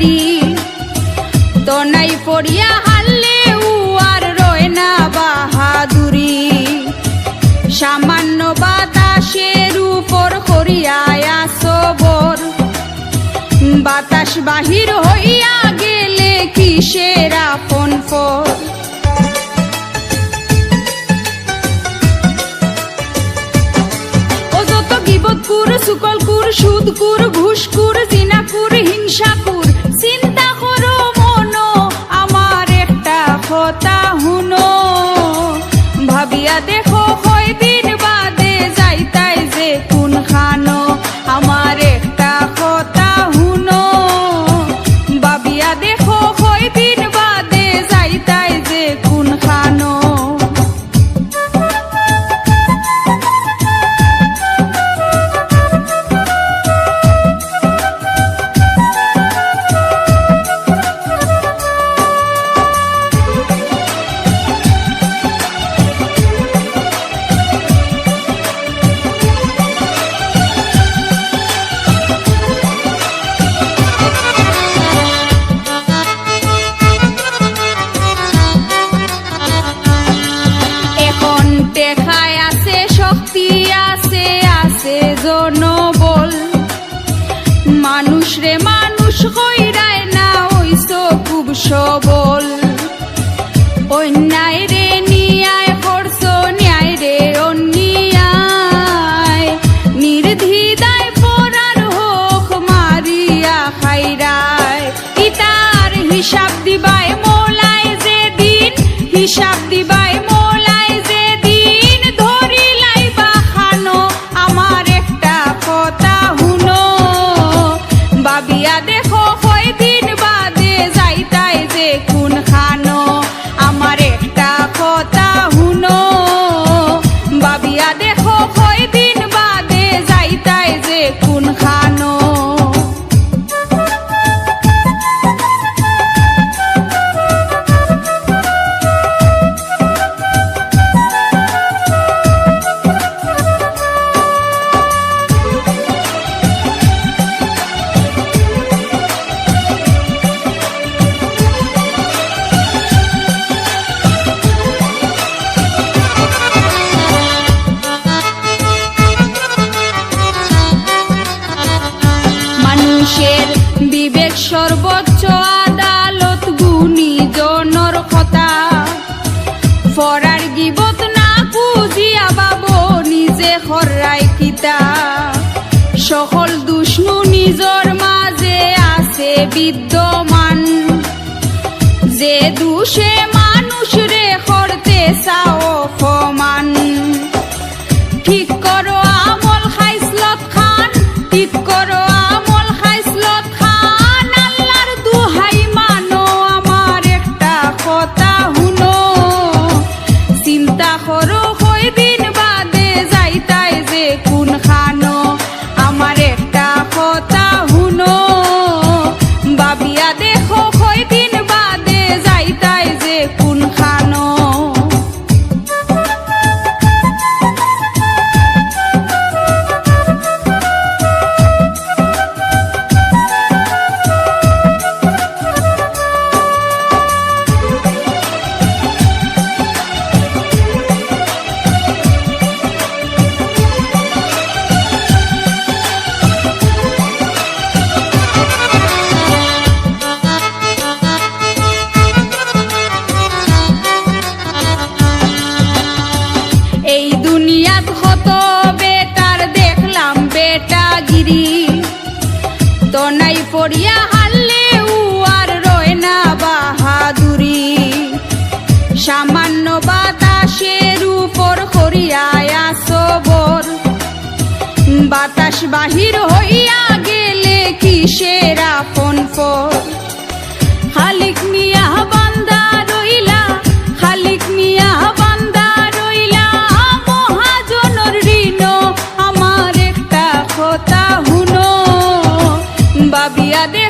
গিরি তনাই পড়িয়া হারলে উয়ার রয় না বাহাদুরি। সামান্য বাতাসের উপর করিয়া সবর বাতাস বাহির হইয়া গেলে কিসের আপন পর? সুকলকুর সুদকুর ঘুষকুর কথা হুনো ভাবিয়া দেখো রে মানুষ কইরায় না ওইস খুব সবল। অন্যায় রে নিয়ায় করছ ন্যায় রে অন্যায়। নির্ধিদায় পরার হোক মারিয়া খাইরায়। ইতার হিসাব দিবাই মোলায় যে দিন হিসাব দিবাই হরাই কিতা সকল দুষ্ণু নিজর মাঝে আছে বিদ্যমান। যে দুষে বেটা দনাই পড়িয়া হারলে আর রয় না বাহাদুরি। সামান্য বাতাসের উপর করিয়া সবর। বাতাস বাহির হইয়া গেলে কিসের আপন পর? agradecer.